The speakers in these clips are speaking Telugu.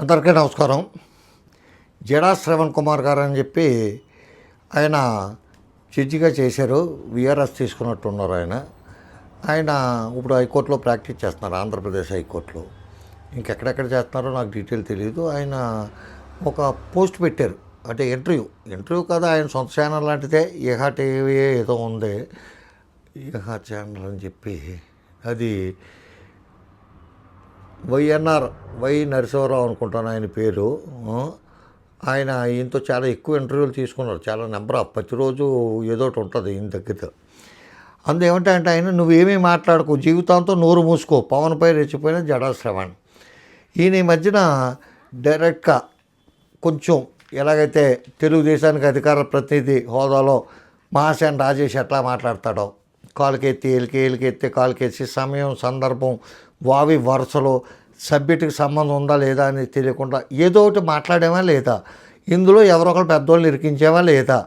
అందరికీ నమస్కారం. జడా శ్రవణ్ కుమార్ గారు అని చెప్పి ఆయన జడ్జిగా చేశారు. విఆర్ఎస్ తీసుకున్నట్టున్నారు ఆయన. ఆయన ఇప్పుడు హైకోర్టులో ప్రాక్టీస్ చేస్తున్నారు ఆంధ్రప్రదేశ్ హైకోర్టులో. ఇంకెక్కడెక్కడ చేస్తున్నారో నాకు డీటెయిల్ తెలియదు ఆయన ఒక పోస్ట్ పెట్టారు. అంటే ఇంటర్వ్యూ. ఇంటర్వ్యూ కదా ఆయన సొంత ఛానల్ లాంటిదే. ఇహా టీవీ ఏదో ఉంది. ఈహా ఛానల్ అని చెప్పి అది వైఎన్ఆర్ వై నరసింహరావు అనుకుంటాను ఆయన పేరు. ఆయన ఈయనతో చాలా ఎక్కువ ఇంటర్వ్యూలు తీసుకున్నారు. చాలా నెంబర్ ఆఫ్ ప్రతిరోజు ఏదో ఒకటి ఉంటుంది ఈయన దగ్గర. అందు ఏమంటే అంటే ఆయన నువ్వేమీ మాట్లాడుకో జీవితాంతో నోరు మూసుకో పవన్పై రెచ్చిపోయిన జడా శ్రవణ్. ఈయన ఈ మధ్యన డైరెక్ట్గా కొంచెం ఎలాగైతే తెలుగుదేశానికి అధికార ప్రతినిధి హోదాలో మహాసేన్ రాజేష్ ఎట్లా మాట్లాడతాడో కాలుకెత్తి ఎలికి ఎలికెత్తి కాలుకేసి సమయం సందర్భం వావి వరుసలో సబ్జెక్టుకి సంబంధం ఉందా లేదా అని తెలియకుండా ఏదో ఒకటి మాట్లాడేవా లేదా? ఇందులో ఎవరో ఒకరు పెద్దోళ్ళు ఇరికించేవా లేదా?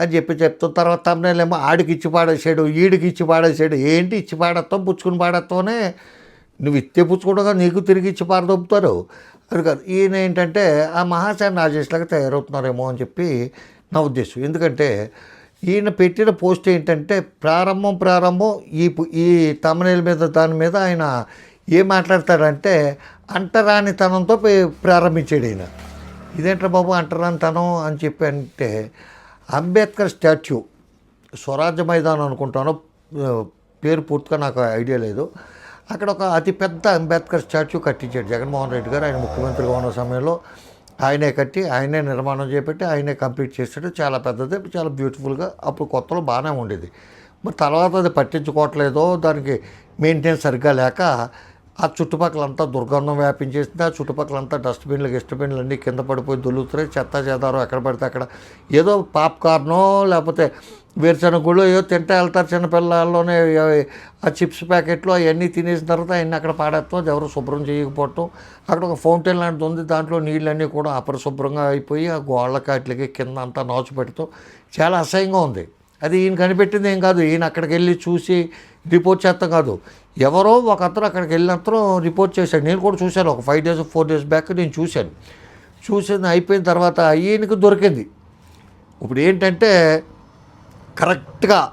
అని చెప్పి చెప్తున్న తర్వాత తమ్మనేలేమో ఆడికి ఇచ్చి పాడేసాడు ఈడికి ఇచ్చి పాడేసాడు ఏంటి ఇచ్చి పాడేస్తాం పుచ్చుకుని పాడేస్తామనే నువ్వు ఇత్తే పుచ్చుకోవడంగా నీకు తిరిగి ఇచ్చి పారదొప్పుతారు అది కాదు ఈయన ఏంటంటే ఆ మహాశాన రాజేష్లాగా తయారవుతున్నారేమో అని చెప్పి నా ఉద్దేశం. ఎందుకంటే ఈయన పెట్టిన పోస్ట్ ఏంటంటే ప్రారంభం ప్రారంభం ఈ ఈ తమనేల మీద దాని మీద ఆయన ఏం మాట్లాడతాడంటే అంటరానితనంతో పే- ప్రారంభించాడు ఈయన. ఇదేంట్రా బాబు అంటరానితనం అని చెప్పి అంటే అంబేద్కర్ స్టాచ్యూ స్వరాజ్య మైదానం అనుకుంటాను పేరు పూర్తిగా నాకు ఐడియా లేదు. అక్కడ ఒక అతిపెద్ద అంబేద్కర్ స్టాచ్యూ కట్టించాడు జగన్మోహన్ రెడ్డి గారు. ఆయన ముఖ్యమంత్రిగా ఉన్న సమయంలో ఆయనే కట్టి ఆయనే నిర్మాణం చేపట్టి ఆయనే కంప్లీట్ చేసాడు చాలా పెద్దది చాలా బ్యూటిఫుల్గా అప్పుడు కొత్తలో బాగానే ఉండేది. మరి తర్వాత అది పట్టించుకోవట్లేదో దానికి మెయింటెనెన్స్ సరిగ్గా లేక ఆ చుట్టుపక్కలంతా దుర్గంధం వ్యాపించేసింది. ఆ చుట్టుపక్కలంతా డస్ట్బిన్లు గిస్ట్బిన్లు అన్నీ కింద పడిపోయి దొల్లుతున్నాయి. చెత్త చెదారో ఎక్కడ పడితే అక్కడ. ఏదో పాప్కార్నో లేకపోతే వేరుశనగ గుళ్ళు ఏదో తింటే వెళ్తారు చిన్నపిల్లల్లోనే ఆ చిప్స్ ప్యాకెట్లు అవన్నీ తినేసిన తర్వాత అవన్నీ అక్కడ పాడేస్తాం. ఎవరు శుభ్రం చేయకపోవటం. అక్కడ ఒక ఫౌంటైన్ లాంటిది ఉంది. దాంట్లో నీళ్ళన్నీ కూడా అపరిశుభ్రంగా అయిపోయి ఆ గోళ్ళకి వాటికి కింద అంతా నాచు పెడుతూ చాలా అసహ్యంగా ఉంది. అది ఈయన కనిపెట్టింది ఏం కాదు. ఈయన అక్కడికి వెళ్ళి చూసి రిపోర్ట్ చేస్తాం కాదు. ఎవరో ఒక అతను అక్కడికి వెళ్ళినతను రిపోర్ట్ చేశాడు. నేను కూడా చూశాను. ఒక five days four days back నేను చూశాను. చూసింది అయిపోయిన తర్వాత ఈయనకు దొరికింది. ఇప్పుడు ఏంటంటే కరెక్ట్గా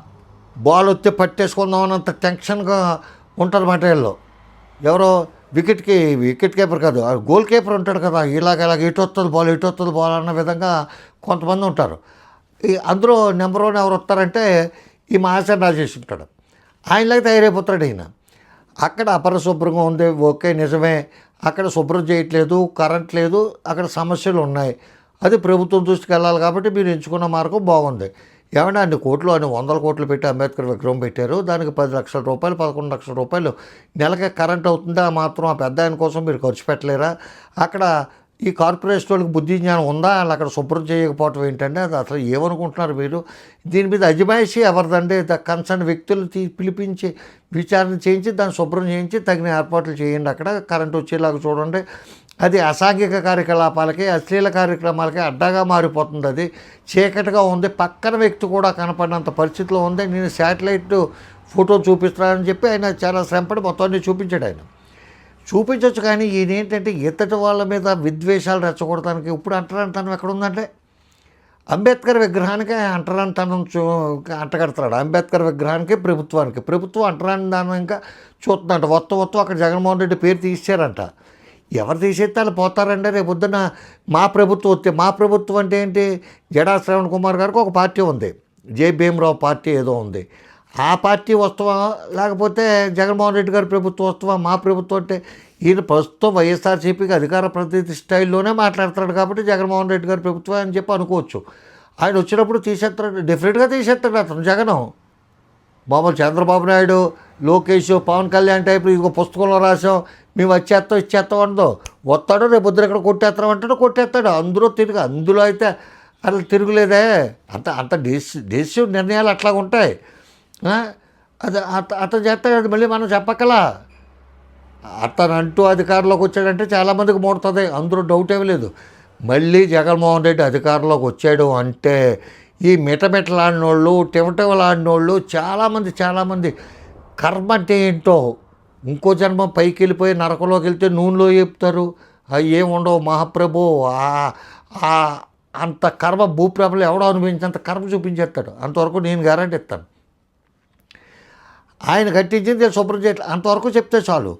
బాల్ వస్తే పట్టేసుకుందాం అన్నంత టెన్షన్గా ఉంటారు మాట వీళ్ళు ఎవరో వికెట్కి వికెట్ కీపర్ కాదు ఆ గోల్ కీపర్ ఉంటాడు కదా ఇలాగ ఇలాగ ఇటు వస్తుంది బాల్ ఇటు వస్తుంది బాల్ అన్న విధంగా కొంతమంది ఉంటారు. ఈ అందులో నెంబర్ వన్ ఎవరు వస్తారంటే ఈ మహాసేన్ రాజేష్ ఉంటాడు. ఆయనలాగా తయారైపోతాడు ఈయన. అక్కడ అపరిశుభ్రంగా ఉంది ఓకే నిజమే. అక్కడ శుభ్రం చేయట్లేదు కరెంట్ లేదు అక్కడ సమస్యలు ఉన్నాయి. అది ప్రభుత్వం దృష్టికి వెళ్ళాలి కాబట్టి మీరు ఎంచుకున్న మార్గం బాగుంది. ఏమన్నా అన్ని కోట్లు అన్ని వందల కోట్లు పెట్టి అంబేద్కర్ విగ్రహం పెట్టారు దానికి పది లక్షల రూపాయలు పదకొండు లక్షల రూపాయలు నెలకి కరెంట్ అవుతుందా మాత్రం ఆ పెద్ద ఆయన కోసం మీరు ఖర్చు పెట్టలేరా? అక్కడ ఈ కార్పొరేషన్ వాళ్ళకి బుద్ధి జ్ఞానం ఉందా? వాళ్ళు అక్కడ శుభ్రం చేయకపోవటం ఏంటంటే అది అసలు ఏమనుకుంటున్నారు మీరు? దీని మీద అజమాయిషి ఎవరిదండి? కన్సర్న్ వ్యక్తులు తీ పిలిపించి విచారణ చేయించి దాన్ని శుభ్రం చేయించి తగిన ఏర్పాట్లు చేయండి అక్కడ. కరెంట్ వచ్చేలాగా చూడండి. అది అసాంఘిక కార్యకలాపాలకి అశ్లీల కార్యక్రమాలకి అడ్డాగా మారిపోతుంది అది. చీకటిగా ఉంది పక్కన వ్యక్తి కూడా కనపడినంత పరిస్థితిలో ఉంది. నేను శాటిలైట్ ఫోటో చూపిస్తున్నానని చెప్పి ఆయన చాలా శ్రమపడి మొత్తాన్ని చూపించాడు ఆయన. చూపించవచ్చు కానీ ఈయన ఏంటంటే ఇతటి వాళ్ళ మీద విద్వేషాలు రెచ్చగొడటానికి ఇప్పుడు అంటరానితనం ఎక్కడ ఉందంటే అంబేద్కర్ విగ్రహానికి అంటరానితనం చూ అంటగడతాడు. అంబేద్కర్ విగ్రహానికి ప్రభుత్వానికి. ప్రభుత్వం అంటరాంతనం ఇంకా చూస్తుందంట. మొత్తం మొత్తం అక్కడ జగన్మోహన్ రెడ్డి పేరు తీసారంట ఎవరు తీసేస్తే వాళ్ళు పోతారంటే రేపు పొద్దున మా ప్రభుత్వం వస్తే మా ప్రభుత్వం అంటే ఏంటి? జడా శ్రవణ్ కుమార్ గారికి ఒక పార్టీ ఉంది. జే. భీమరావు పార్టీ ఏదో ఉంది. ఆ పార్టీ వస్తావా? లేకపోతే జగన్మోహన్ రెడ్డి గారి ప్రభుత్వం వస్తావా? మా ప్రభుత్వం అంటే ఈయన ప్రస్తుతం వైఎస్ఆర్సీపీకి అధికార ప్రతినిధి స్టైల్లోనే మాట్లాడతాడు కాబట్టి జగన్మోహన్ రెడ్డి గారి ప్రభుత్వం అని చెప్పి అనుకోవచ్చు. ఆయన వచ్చినప్పుడు తీసేస్తాడు డెఫినెట్గా తీసేస్తాడు అతను జగనం. మామూలు చంద్రబాబు నాయుడు లోకేష్ పవన్ కళ్యాణ్ టైప్ ఇదిగో పుస్తకంలో రాసాం మేము వచ్చేస్తాం ఇచ్చేస్తాం అందో వస్తాడు రేపు పొద్దున ఇక్కడ కొట్టేస్తాం అంటాడు కొట్టేస్తాడు. అందులో తిరిగి అందులో అయితే అసలు తిరుగులేదే. అంత అంత డెసి డెసిసివ్ నిర్ణయాలు అట్లా ఉంటాయి. అది అత అతను చేస్తాడు అది మళ్ళీ మనం చెప్పక్కలా అతను అంటూ అధికారంలోకి వచ్చాడంటే చాలామందికి మూడుతుంది. అందులో డౌట్ ఏమీ లేదు. మళ్ళీ జగన్మోహన్ రెడ్డి అధికారంలోకి వచ్చాడు అంటే ఈ మిటమిటలాడినోళ్ళు టిమటిమలాడినోళ్ళు చాలామంది చాలామంది కర్మ అంటే ఏంటో ఇంకో జన్మ పైకి వెళ్ళిపోయి నరకంలోకి వెళ్తే నూనెలో చెప్తారు ఏం ఉండవు మహాప్రభు. ఆ- ఆ అంత కర్మ భూప్రభలు ఎవడో అనుభవించినంత కర్మ చూపించేస్తాడు. అంతవరకు నేను గ్యారంటీ ఇస్తాను. ఆయన కట్టించింది శుభ్రం చేయట్లేదు అంతవరకు చెప్తే చాలు.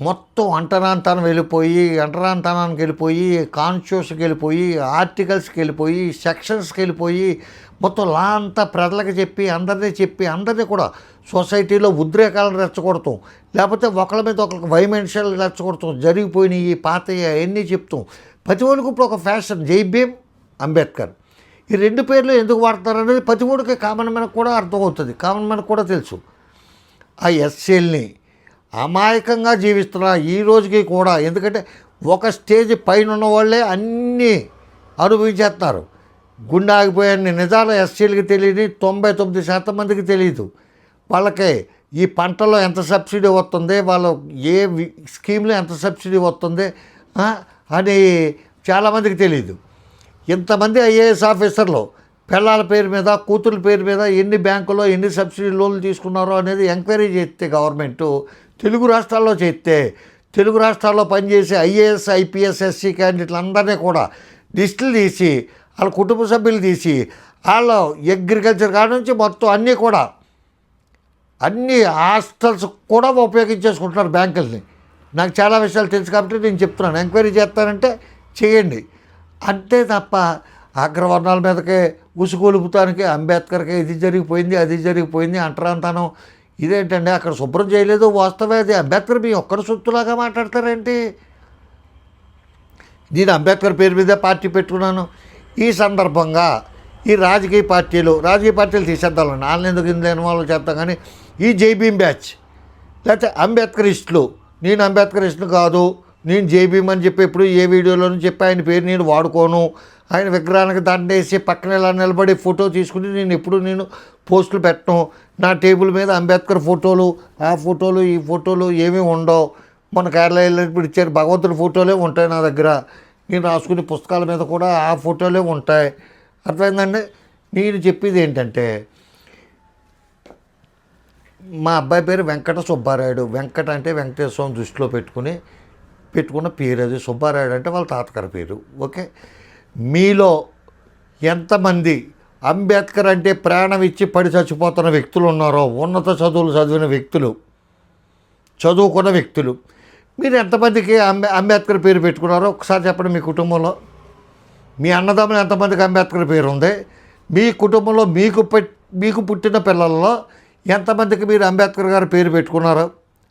మొత్తం అంటరాంతనం వెళ్ళిపోయి అంటరాంతనానికి వెళ్ళిపోయి కాన్షియస్కి వెళ్ళిపోయి ఆర్టికల్స్కి వెళ్ళిపోయి సెక్షన్స్కి వెళ్ళిపోయి మొత్తం లా అంతా ప్రజలకు చెప్పి అందరినీ చెప్పి అందరినీ కూడా సొసైటీలో ఉద్రేకాలను రెచ్చగొడతాం. లేకపోతే ఒకళ్ళ మీద ఒకరికి వైమెన్షియల్ రెచ్చగొడతాం. జరిగిపోయినాయి పాతయ్య అవన్నీ చెప్తాం. ప్రతి ఒక్కరికి ఇప్పుడు ఒక ఫ్యాషన్ జై భీమ్ అంబేద్కర్. ఈ రెండు పేర్లు ఎందుకు వాడతారు అనేది ప్రతి కామన్ మనకు కూడా అర్థమవుతుంది. కామన్ మనకు కూడా తెలుసు. ఆ ఎస్సీల్ని అమాయకంగా జీవిస్తున్నా ఈ రోజుకి కూడా. ఎందుకంటే ఒక స్టేజ్ పైన ఉన్న వాళ్ళే అన్నీ అనుభవించేస్తున్నారు గుండె ఆగిపోయాన్ని నిజాలు ఎస్సీలకి తెలియని తొంభై తొమ్మిది శాతం మందికి తెలియదు వాళ్ళకి ఈ పంటలో ఎంత సబ్సిడీ వస్తుంది వాళ్ళ ఏ స్కీమ్లో ఎంత సబ్సిడీ వస్తుంది అని చాలామందికి తెలియదు ఇంతమంది ఐఏఎస్ ఆఫీసర్లు పిల్లల పేరు మీద కూతురు పేరు మీద ఎన్ని బ్యాంకులో ఎన్ని సబ్సిడీ లోన్లు తీసుకున్నారో అనేది ఎంక్వైరీ చేస్తే గవర్నమెంటు తెలుగు రాష్ట్రాల్లో చేస్తే తెలుగు రాష్ట్రాల్లో పనిచేసే ఐఏఎస్ ఐపీఎస్ ఎస్సీ క్యాండిడేట్లందరినీ కూడా లిస్టులు తీసి వాళ్ళ కుటుంబ సభ్యులు తీసి వాళ్ళ అగ్రికల్చర్ కాడ నుంచి మొత్తం అన్నీ కూడా అన్ని హాస్టల్స్ కూడా ఉపయోగించేసుకుంటున్నారు బ్యాంకుల్ని. నాకు చాలా విషయాలు తెలుసు కాబట్టి నేను చెప్తున్నాను. ఎంక్వైరీ చేస్తానంటే చేయండి. అంతే తప్ప అగ్రవర్ణాల మీదకే ఉసుగొలుపుతానికి అంబేద్కర్కి ఇది జరిగిపోయింది అది జరిగిపోయింది అంటరాంతనం ఇదేంటండి? అక్కడ శుభ్రం చేయలేదు. వాస్తవే అది అంబేద్కర్ మీ ఒక్కరి సొత్తులాగా మాట్లాడతారేంటి? నేను అంబేద్కర్ పేరు మీద పార్టీ పెట్టుకున్నాను. ఈ సందర్భంగా ఈ రాజకీయ పార్టీలు రాజకీయ పార్టీలు తీసేద్దాం. నాన్న ఎందుకు ఇందులో ఇన్వాల్వ్ చేస్తాం కానీ ఈ జైబీమ్ బ్యాచ్ లేకపోతే అంబేద్కరిస్టులు నేను అంబేద్కరిస్టులు కాదు నేను జైబీమ్ అని చెప్పి ఎప్పుడు ఏ వీడియోలోనూ చెప్పి ఆయన పేరు నేను వాడుకోను. ఆయన విగ్రహానికి దండేసి పక్కన ఇలా నిలబడి ఫోటో తీసుకుని నేను ఎప్పుడు నేను పోస్టులు పెట్టను. నా టేబుల్ మీద అంబేద్కర్ ఫోటోలు ఆ ఫోటోలు ఈ ఫోటోలు ఏమీ ఉండవు. మన కేరళలో ఇప్పుడు ఇచ్చారు భగవంతుడి ఫోటోలే ఉంటాయి నా దగ్గర. నేను రాసుకునే పుస్తకాల మీద కూడా ఆ ఫోటోలే ఉంటాయి. అర్థమైందండి? నేను చెప్పేది ఏంటంటే మా అబ్బాయి పేరు వెంకట సుబ్బారాయుడు. వెంకట అంటే వెంకటేశ్వరం దృష్టిలో పెట్టుకుని పెట్టుకున్న పేరు అది. సుబ్బారాయుడు అంటే వాళ్ళ తాతగారి పేరు. ఓకే? మీలో ఎంతమంది అంబేద్కర్ అంటే ప్రాణం ఇచ్చి పడి చచ్చిపోతున్న వ్యక్తులు ఉన్నారో ఉన్నత చదువులు చదివిన వ్యక్తులు చదువుకున్న వ్యక్తులు మీరు ఎంతమందికి అంబే అంబేద్కర్ పేరు పెట్టుకున్నారో ఒకసారి చెప్పండి మీ కుటుంబంలో. మీ అన్నదమ్ములు ఎంతమందికి అంబేద్కర్ పేరు ఉంది? మీ కుటుంబంలో మీకు మీకు పుట్టిన పిల్లల్లో ఎంతమందికి మీరు అంబేద్కర్ గారు పేరు పెట్టుకున్నారు?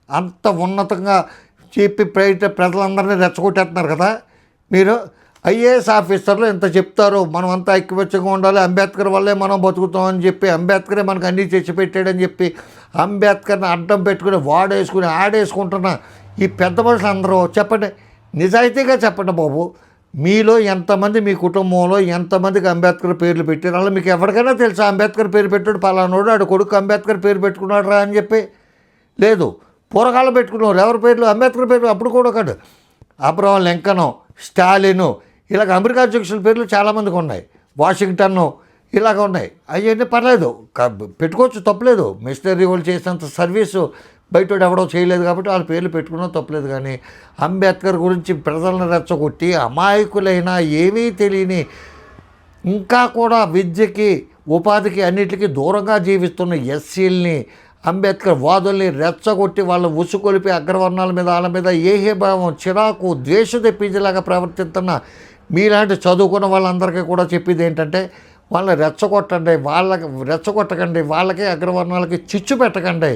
అంత ఉన్నతంగా చెప్పి ప్రజలందరినీ రెచ్చగొట్టేస్తున్నారు కదా మీరు. ఐఏఎస్ ఆఫీసర్లు ఎంత చెప్తారు మనం అంతా ఐక్యవచ్చంగా ఉండాలి. అంబేద్కర్ వల్లే మనం బతుకుతామని చెప్పి అంబేద్కరే మనకు అన్నీ తెచ్చి పెట్టాడని చెప్పి అంబేద్కర్ని అడ్డం పెట్టుకుని వాడేసుకుని ఆడేసుకుంటున్న ఈ పెద్ద మనుషులు అందరూ చెప్పండి. నిజాయితీగా చెప్పండి బాబు. మీలో ఎంతమంది మీ కుటుంబంలో ఎంతమందికి అంబేద్కర్ పేర్లు పెట్టారు? అలా మీకు ఎవరికైనా తెలుసా? అంబేద్కర్ పేరు పెట్టాడు పలానోడు ఆడు కొడుకు అంబేద్కర్ పేరు పెట్టుకున్నాడు రా అని చెప్పి? లేదు. పూరగాళ్ళు పెట్టుకున్నారు ఎవరి పేర్లు? అంబేద్కర్ పేర్లు అప్పుడు కూడా కాదు. అబ్రహం లింకను స్టాలిను ఇలాగ అమెరికా అధ్యక్షుల పేర్లు చాలామందికి ఉన్నాయి. వాషింగ్టన్ను ఇలాగ ఉన్నాయి. అవన్నీ పర్లేదు. పెట్టుకోవచ్చు తప్పలేదు. మిషనరీ వాళ్ళు చేసినంత సర్వీసు బయట ఎవడో చేయలేదు కాబట్టి వాళ్ళ పేర్లు పెట్టుకున్నా తప్పలేదు కానీ అంబేద్కర్ గురించి ప్రజలను రెచ్చగొట్టి అమాయకులైన ఏమీ తెలియని ఇంకా కూడా విద్యకి ఉపాధికి అన్నిటికీ దూరంగా జీవిస్తున్న ఎస్సీల్ని అంబేద్కర్ వాదుల్ని రెచ్చగొట్టి వాళ్ళ ఉసుకొలిపి అగ్రవర్ణాల మీద వాళ్ళ మీద ఏహే భావం చిరాకు ద్వేష తెప్పించేలాగా ప్రవర్తిస్తున్న మీలాంటి చదువుకున్న వాళ్ళందరికీ కూడా చెప్పేది ఏంటంటే వాళ్ళని రెచ్చగొట్టండి వాళ్ళకి రెచ్చగొట్టకండి వాళ్ళకి అగ్రవర్ణాలకి చిచ్చు పెట్టకండి.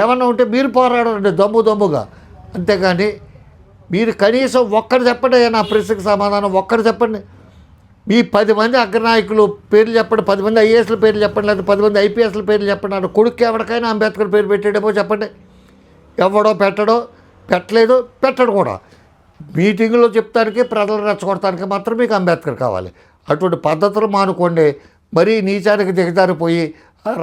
ఏమన్నా ఉంటే మీరు పోరాడండి దమ్ము దమ్ముగా. అంతేగాని మీరు కనీసం ఒక్కరు చెప్పండి నా ప్రశ్నకు సమాధానం ఒక్కరు చెప్పండి. మీ పది మంది అగ్రనాయకులు పేర్లు చెప్పండి పది మంది ఐఏఎస్ల పేర్లు చెప్పండి లేదా పది మంది ఐపీఎస్ల పేర్లు చెప్పండి అంటే కొడుకు ఎవరికైనా అంబేద్కర్ పేరు పెట్టాడేమో చెప్పండి. ఎవడో పెట్టడో పెట్టలేదు పెట్టడు కూడా. మీటింగ్లో చెప్తానికి ప్రజలు రెచ్చగొడటానికి మాత్రం మీకు అంబేద్కర్ కావాలి. అటువంటి పద్ధతులు మానుకోండి. మరీ నీచానికి దిగజారిపోయి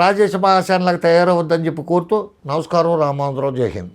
రాజేష్ మహాశాన్లకు తయారవద్దని చెప్పి కోరుతూ నమస్కారం రామచంద్రరావు జై హింద్.